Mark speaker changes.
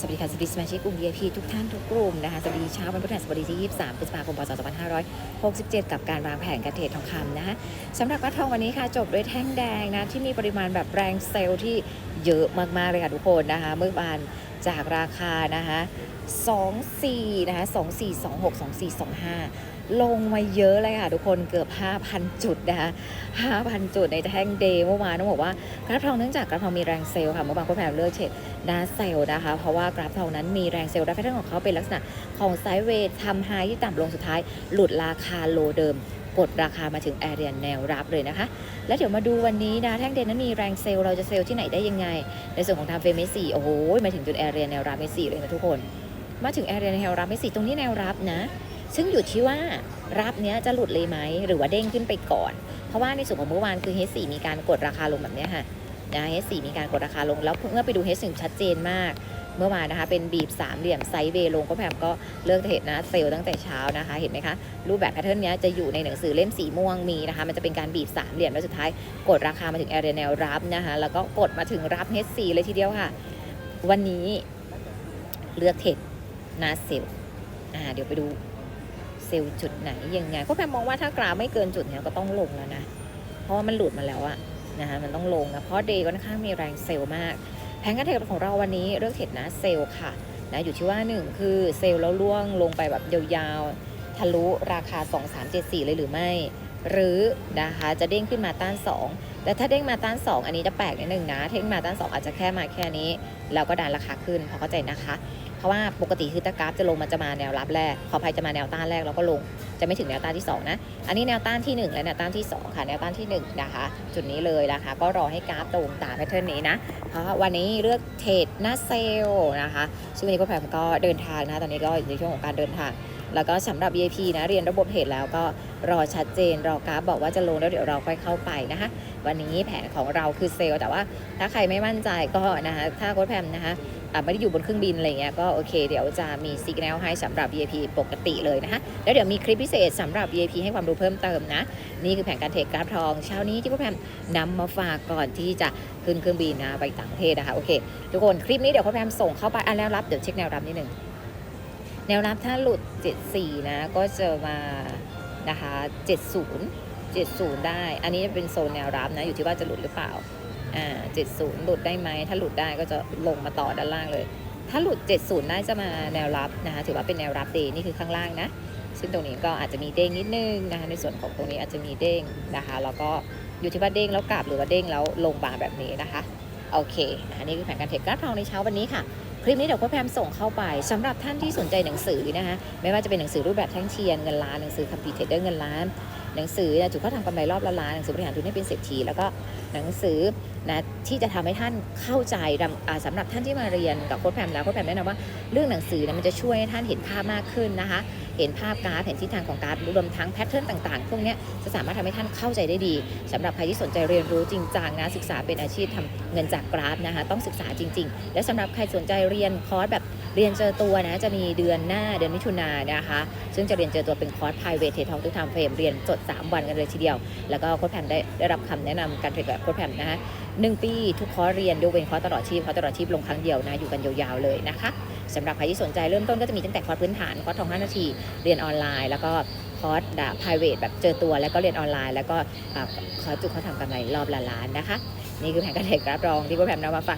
Speaker 1: สวัสดีค่ะสวัสดีสมาชิกกลุ่ม VIP ทุกท่านทุกกลุ่มนะคะสวัสดีเช้าวันพฤหัสบดีที่ 23พฤษภาคมพศ2567 กับการวางแผนการเทรดทองคำนะคะสำหรับวัดทองวันนี้ค่ะจบด้วยแท่งแดงนะที่มีปริมาณแบบแรงเซลล์ที่เยอะมากๆเลยค่ะทุกคนนะคะเมื่อวาน จากราคานะคะ24นะคะ2426 2425 ลงมาเยอะเลยค่ะทุกคนเกือบ 5,000 จุดนะคะ5,000 จุดในแท่งเดย์เมื่อวานต้องบอกว่ากราฟทองเนื่องจากกราฟทองมีแรงเซลล์ค่ะเมื่อวานก็แพรเลือกเฉดหน้าเซลล์นะคะ เพราะว่ากราฟทองนั้นมีแรงเซลล์และแพทเทิร์นของเขาเป็นลักษณะของไซด์เวย์ทำไฮที่ต่ำลงสุดท้ายหลุดราคาโลเดิม กดราคามาถึงแอเรียนแนวรับเลยนะคะ แล้วเดี๋ยวมาดูวันนี้นะแท่งเดนนั้นมีแรงเซลล์เราจะเซลล์ที่ไหนได้ยังไง ในส่วนของทางเฟมเมสี่โอ้โหมาถึงจุดแอเรียนแนวรับเมสี่เลยนะทุกคน มาถึงแอเรียนแนวรับเมสี่ตรงนี้แนวรับนะ ซึ่งอยู่ที่ว่ารับเนี้ยจะหลุดเลยไหมหรือว่าเด้งขึ้นไปก่อน เพราะว่าในส่วนของเมื่อวานคือ H4 มีการกดราคาลงแบบเนี้ยค่ะนะ H4 มีการกดราคาลงแล้วเมื่อไปดู H1 ชัดเจนมาก เมื่อวานนะคะ เป็นบีบสามเหลี่ยมไซด์เวย์ลงก็แพมก็เลิกเทรดนะเซลล์ตั้งแต่เช้านะคะ เห็นไหมคะ รูปแบบแพทเทิร์นนี้จะอยู่ในหนังสือเล่มสีม่วงมีนะคะ มันจะเป็นการบีบสามเหลี่ยมแล้วสุดท้ายกดราคามาถึงแอเรียแนวรับนะคะแล้วก็กดมาถึงรับ H4 เลยทีเดียวค่ะ วันนี้เลือกเทรดนะเซลล์อ่าเดี๋ยวไปดูเซลล์จุดไหนยังไงก็แพมมองว่าถ้ากราฟไม่เกินจุดเนี้ยก็ต้องลงแล้วนะ เพราะว่ามันหลุดมาแล้วอะนะคะมันต้องลงนะเพราะเดย์ค่อนข้างมีแรงเซลล์มาก แผนการเทรดของเราวันนี้เลือกเทรดนะเซลล์ค่ะนะอยู่ที่ว่า 1 คือเซลล์แล้วล่วงลงไปแบบยาวๆ ทะลุราคา 2374 เลยหรือไม่ หรือนะคะจะเด้งขึ้นมาต้าน 2 แต่ถ้าเด้งมาต้าน 2 อันนี้จะแปลกนิดนึงนะเด้งมาต้าน 2 อาจจะแค่มาแค่นี้ แล้วก็ดันราคาขึ้นพอเข้าใจนะคะ เพราะว่าปกติคือตะกราฟจะลงมันจะมาแนวรับแรก ขออภัยจะมาแนวต้านแรกแล้วก็ลง จะไม่ถึงแนวต้านที่ 2 นะ อันนี้แนวต้านที่ 1 และแนวต้านที่ 2 ค่ะ แนวต้านที่ 1 นะคะ จุดนี้เลยนะคะ ก็รอให้กราฟตรงตามแพทเทิร์นนี้นะเพราะวันนี้เลือกเทรดหน้าเซลล์นะคะซึ่งวันนี้ก็แพมก็เดินทางนะ ตอนนี้ก็อยู่ในช่วงของการเดินทาง แล้วก็สำหรับ VIP นะ เรียนระบบเทรดแล้วก็รอชัดเจน รอกราฟบอกว่าจะลงแล้วเดี๋ยวเราค่อยเข้าไปนะคะ วันนี้แผนของเราคือเซลล์แต่ว่าถ้าใครไม่มั่นใจก็นะคะ ถ้าโค้ดแพมนะคะ ไม่ได้อยู่บนเครื่องบินอะไรเงี้ยก็โอเค เดี๋ยวจะมีสิกแนลให้สำหรับ VIP ปกติเลยนะคะแล้วเดี๋ยวมีคลิปพิเศษสำหรับ VIP ให้ความรู้เพิ่มเติมนะ นี่คือแผนการเทรดกราฟทองเช้านี้ที่พวกแพมนำมาฝากก่อนที่จะขึ้นเครื่องบินนะไปต่างประเทศนะคะโอเคทุกคนคลิปนี้เดี๋ยวพวกแพมส่งเข้าไปอะแล้วรับเดี๋ยวเช็คแนวรับนิดหนึ่งแนวรับถ้าหลุด 74 นะ ก็จะมานะคะ70 70 ได้ อันนี้เป็นโซนแนวรับนะ อยู่ที่ว่าจะหลุดหรือเปล่า 70 หลุดได้ไหม ถ้าหลุดได้ก็จะลงมาต่อด้านล่างเลย ถ้าหลุด 70 น่าจะมาแนวรับนะคะถือว่าเป็นแนวรับเดย์นี่คือข้างล่างนะ ซึ่งตรงนี้ก็อาจจะมีเด้งนิดนึงนะคะในส่วนของตรงนี้อาจจะมีเด้งนะคะ แล้วก็อยู่ที่ว่าเด้งแล้วกลับหรือว่าเด้งแล้วลงบาแบบนี้นะคะ โอเคอันนี้คือแผนการเทรดกราฟทองในเช้าวันนี้ค่ะ คลิปนี้เดี๋ยวก็แพมส่งเข้าไปสำหรับท่านที่สนใจหนังสือนะคะไม่ว่าจะเป็นหนังสือรูปแบบแท่งเทียนเงินล้านหนังสือคัมภีร์เทรดเดอร์เงินล้านหนังสือนะจุดเข้าทำกำไรรอบละล้านหนังสือบริหารทุนให้เป็นเศรษฐีแล้วก็หนังสือนะที่จะทำให้ท่านเข้าใจสำสำหรับท่านที่มาเรียนกับโค้ชแพมแล้วโค้ชแพมแนะนำว่าเรื่องหนังสือเนี่ยมันจะช่วยให้ท่านเห็นภาพมากขึ้นนะคะ เห็นภาพการาฟเห็นทิศทางของการาฟรวมทั้งแพทเทิร์นต่างๆ พวกนี้จะสามารถทำให้ท่านเข้าใจได้ดีสำหรับใครที่สนใจเรียนรู้จริงจังนะศึกษาเป็นอาชีพทำเงินจากกราฟนะคะต้องศึกษาจริง ๆ และสำหรับใครสนใจเรียนคอร์สแบบเรียนเจอตัวนะจะมีเดือนหน้าเดือนมิถุนายนนะคะ ซึ่งจะเรียนเจอตัวเป็นคอร์ส private เททองทุกทำเฟรมเรียนจด3 วันกันเลยทีเดียว แล้วก็โค้ชแพมได้ได้รับคำแนะนำการเทรดแบบโค้ชแพมนะคะหนึ่งปีทุกคอร์สเรียนยกเว้นคอร์สตลอดชีพคอร์สตลอดชีพลงครั้งเดียวนะอยู่กันยาวๆเลยนะคะ สำหรับใครที่สนใจเริ่มต้นก็จะมีตั้งแต่คอร์สพื้นฐานคอร์สทอง5นาทีเรียนออนไลน์ แล้วก็คอร์สแบบ private แบบเจอตัว แล้วก็เรียนออนไลน์ แล้วก็คอร์สจุดเขาทำกำไรรอบละล้านนะคะ นี่คือแผนการเทรดกราฟรองที่โค้ชแพมนำมาฝาก